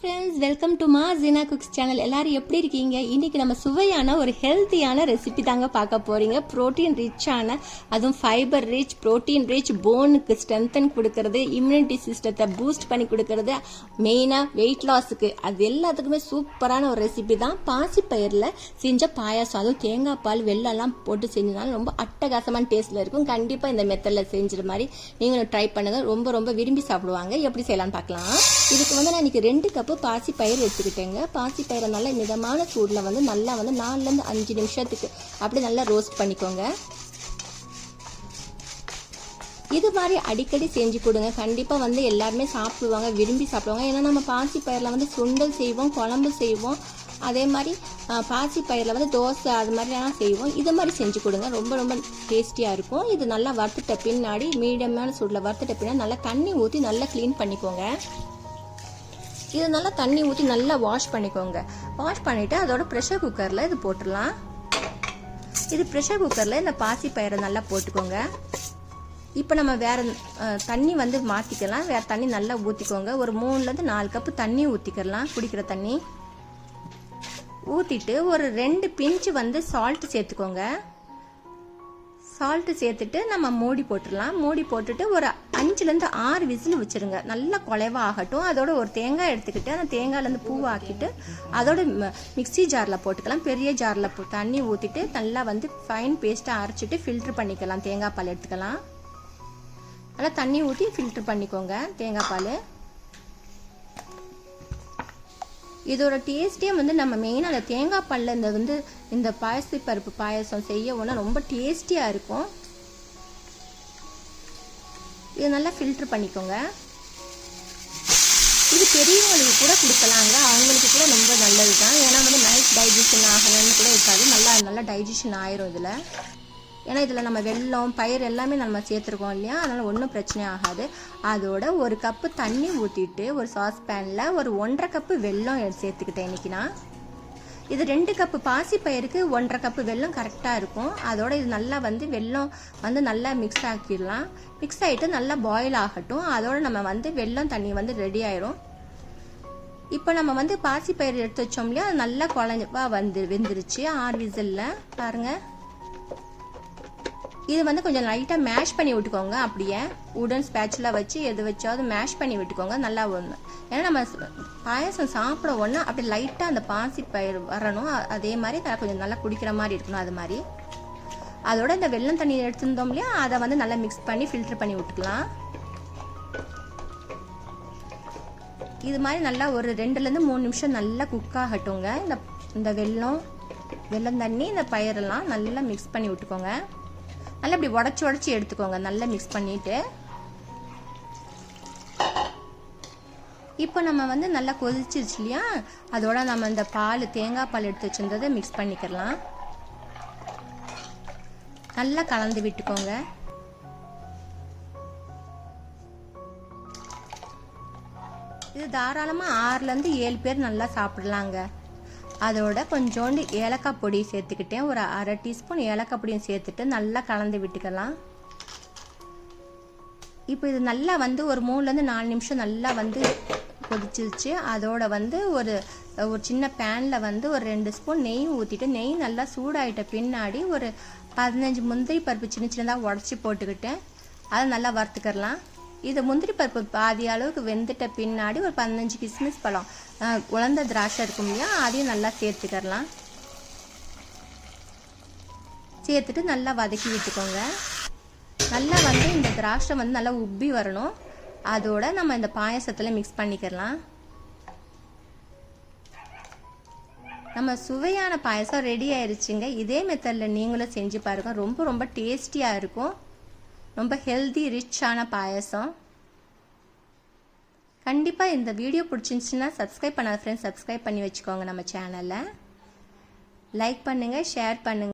Friends welcome to மா Jeena cooks channel எல்லாரும் எப்படி இருக்கீங்க? இன்னைக்கு நம்ம சுவையான ஒரு ஹெல்த்தியான ரெசிபி தாங்க பார்க்க போகிறீங்க ப்ரோட்டீன் ரிச்சான அதுவும் ஃபைபர் ரிச் புரோட்டீன் ரிச் போனுக்கு ஸ்ட்ரென்தன் கொடுக்கறது இம்யூனிட்டி சிஸ்டத்தை பூஸ்ட் பண்ணி கொடுக்கறது மெயினாக வெயிட் லாஸுக்கு அது எல்லாத்துக்குமே சூப்பரான ஒரு ரெசிபி தான். பாசிப்பயிரில் செஞ்ச பாயாசம் அதுவும் தேங்காய் பால் வெள்ளம்லாம் போட்டு செஞ்சதுனால ரொம்ப அட்டகாசமான டேஸ்ட்டில் இருக்கும். கண்டிப்பாக இந்த மெத்தடில் செஞ்சுற மாதிரி நீங்களும் ட்ரை பண்ணுங்கள் ரொம்ப ரொம்ப விரும்பி சாப்பிடுவாங்க. எப்படி செய்யலாம்னு பார்க்கலாம். இதுக்கு வந்து நான் இன்னைக்கு ரெண்டு கப்பு பாசி பயிர் எடுத்துக்கிட்டேங்க பாசி பயிரை நல்லா மிதமான சூடில் வந்து நல்லா வந்து நாலுலேருந்து அஞ்சு நிமிஷத்துக்கு அப்படி நல்லா ரோஸ்ட் பண்ணிக்கோங்க. இது மாதிரி அடிக்கடி செஞ்சு கொடுங்க. கண்டிப்பாக வந்து எல்லாருமே சாப்பிடுவாங்க விரும்பி சாப்பிடுவாங்க. ஏன்னா நம்ம பாசி பயிரில் வந்து சுண்டல் செய்வோம் குழம்பு செய்வோம். அதே மாதிரி பாசி பயிரில் வந்து தோசை அது மாதிரிலாம் செய்வோம். இது மாதிரி செஞ்சு கொடுங்க. ரொம்ப ரொம்ப டேஸ்டியாக இருக்கும். இது நல்லா வறுத்துட்ட பின்னாடி மீடியமான சூடில் வறுத்துட்ட பின்னாடி நல்லா தண்ணி ஊற்றி நல்லா க்ளீன் பண்ணிக்கோங்க. இது நல்லா தண்ணி ஊற்றி நல்லா வாஷ் பண்ணிக்கோங்க. வாஷ் பண்ணிவிட்டு அதோட ப்ரெஷர் குக்கரில் இது போட்டுடலாம். இது ப்ரெஷர் குக்கரில் இந்த பாசி பயிரை நல்லா போட்டுக்கோங்க. இப்போ நம்ம வேற தண்ணி வந்து மாற்றிக்கலாம் வேறு தண்ணி நல்லா ஊற்றிக்கோங்க ஒரு மூணுலேருந்து நாலு கப்பு தண்ணி ஊற்றிக்கலாம் குடிக்கிற தண்ணி. ஊற்றிட்டு ஒரு ரெண்டு பிஞ்சு வந்து சால்ட்டு சேர்த்துக்கோங்க. சால்ட்டு சேர்த்துட்டு நம்ம மூடி போட்டுடலாம். மூடி போட்டுட்டு ஒரு அஞ்சுலேருந்து ஆறு விசில் வச்சுருங்க. நல்லா குலைவாக ஆகட்டும் அதோட ஒரு தேங்காய் எடுத்துக்கிட்டு அந்த தேங்காயிலேருந்து பூவாக்கிட்டு அதோட ம- மிக்ஸி ஜாரில் போட்டுக்கலாம். பெரிய ஜாரில் தண்ணி ஊற்றிட்டு நல்லா வந்து ஃபைன் பேஸ்ட்டாக அரைச்சிட்டு ஃபில்ட்ரு பண்ணிக்கலாம். தேங்காய் பால் எடுத்துக்கலாம். நல்லா தண்ணி ஊற்றி ஃபில்ட்ரு பண்ணிக்கோங்க தேங்காய் பால். இதோட டேஸ்ட்டே வந்து நம்ம மெயினாக அந்த தேங்காய் பாலில் இந்த வந்து இந்த பாயசி பருப்பு பாயசம் செய்ய ஒன்று ரொம்ப டேஸ்டியாக இருக்கும். இது நல்லா ஃபில்ட்ரு பண்ணிக்கோங்க. இது பெரியவங்களுக்கு கூட கொடுக்கலாங்க. அவங்களுக்கு கூட ரொம்ப நல்லது தான் ஏன்னா வந்து நைட் டைஜஷன் ஆகணும்னு கூட இருக்காது. நல்லா நல்லா டைஜஷன் ஆயிரும் இதில். ஏன்னா இதில் நம்ம வெல்லம் பயிர் எல்லாமே நம்ம சேர்த்துருக்கோம் இல்லையா? அதனால் ஒன்றும் பிரச்சனை ஆகாது. அதோட ஒரு கப்பு தண்ணி ஊற்றிட்டு ஒரு சாஸ் பேனில் ஒரு ஒன்றரை கப்பு வெல்லம் சேர்த்துக்கிட்டேன் இன்னைக்கு நான். இது ரெண்டு கப்பு பாசி பயிருக்கு ஒன்றரை கப்பு வெல்லம் கரெக்டாக இருக்கும். அதோட இது நல்லா வந்து வெல்லம் வந்து நல்லா மிக்ஸ் ஆக்கிடலாம். மிக்ஸ் ஆகிட்டு நல்லா பாயில் ஆகட்டும். அதோட நம்ம வந்து வெல்லம் தண்ணி வந்து ரெடி ஆயிரும். இப்போ நம்ம வந்து பாசி பயிர் எடுத்து வச்சோம் இல்லையா? அது நல்லா குழஞ்சப்பா வந்து வெந்துருச்சு. ஆறு விசிலில் பாருங்கள் இது வந்து கொஞ்சம் லைட்டாக மேஷ் பண்ணி விட்டுக்கோங்க. அப்படியே உடன் ஸ்பேட்சில் வச்சு எது வச்சாவது மேஷ் பண்ணி விட்டுக்கோங்க. நல்லா ஒன்று ஏன்னா நம்ம பாயசம் பாயாசம் சாப்பிட ஒன்று அப்படி லைட்டாக அந்த பாசி பயிர் வரணும். அதே மாதிரி கொஞ்சம் நல்லா குடிக்கிற மாதிரி இருக்கணும் அது மாதிரி. அதோட இந்த வெள்ளம் தண்ணி எடுத்திருந்தோம் இல்லையா? அதை வந்து நல்லா மிக்ஸ் பண்ணி ஃபில்டர் பண்ணி விட்டுக்கலாம். இது மாதிரி நல்லா ஒரு ரெண்டுலேருந்து மூணு நிமிஷம் நல்லா குக் ஆகட்டுங்க இந்த இந்த வெல்லம் வெல்லம் தண்ணி இந்த பயிரெல்லாம் நல்லா மிக்ஸ் பண்ணி விட்டுக்கோங்க. நல்லா இப்படி உடச்சி உடச்சி எடுத்துக்கோங்க. நல்லா மிக்ஸ் பண்ணிட்டு. இப்போ நம்ம வந்து நல்லா கொதிச்சிருச்சு இல்லையா? அதோட நம்ம இந்த பால் தேங்காய் பால் எடுத்து வச்சுருந்ததை மிக்ஸ் பண்ணிக்கலாம். நல்லா கலந்து விட்டுக்கோங்க. இது தாராளமாக ஆறுலேருந்து ஏழு பேர் நல்லா சாப்பிடலாங்க. அதோட கொஞ்சோண்டு ஏலக்காய் பொடி சேர்த்துக்கிட்டேன். ஒரு அரை டீஸ்பூன் ஏலக்காய் பொடியும் சேர்த்துட்டு நல்லா கலந்து விட்டுக்கலாம். இப்போ இது நல்லா வந்து ஒரு மூணுலேருந்து நாலு நிமிஷம் நல்லா வந்து கொதிச்சிருச்சு. அதோட வந்து ஒரு ஒரு சின்ன பேனில் வந்து ஒரு ரெண்டு ஸ்பூன் நெய் ஊற்றிட்டு நெய் நல்லா சூடாயிட்ட பின்னாடி ஒரு பதினஞ்சு முந்திரி பருப்பு சின்ன சின்னதாக உடச்சி போட்டுக்கிட்டேன். அதை நல்லா வறுத்துக்கிறலாம். இது முந்திரி பருப்பு பாதி அளவுக்கு வெந்துட்ட பின்னாடி ஒரு பதினஞ்சு கிஸ்மிஸ் பழம். குழந்த உலர்ந்த திராட்சை இருக்கும் இல்லையா? அதையும் நல்லா சேர்த்துக்கிறலாம். சேர்த்துட்டு நல்லா வதக்கி விட்டுக்கோங்க. நல்லா வந்து இந்த திராட்சை வந்து நல்லா உப்பி வரணும். அதோட நம்ம இந்த பாயசத்தில் மிக்ஸ் பண்ணிக்கிறலாம். நம்ம சுவையான பாயசம் ரெடி ஆயிருச்சுங்க. இதே மெத்தடில் நீங்களும் செஞ்சு பாருங்க. ரொம்ப ரொம்ப டேஸ்டியாக இருக்கும். ரொம்ப ஹெல்தி ரிச்சான பாயசம். கண்டிப்பாக இந்த வீடியோ பிடிச்சிருந்துச்சின்னா சப்ஸ்கிரைப் பண்ணாத ஃப்ரெண்ட்ஸ் சப்ஸ்கிரைப் பண்ணி வச்சுக்கோங்க நம்ம சேனலை லைக் பண்ணுங்கள் ஷேர் பண்ணுங்கள்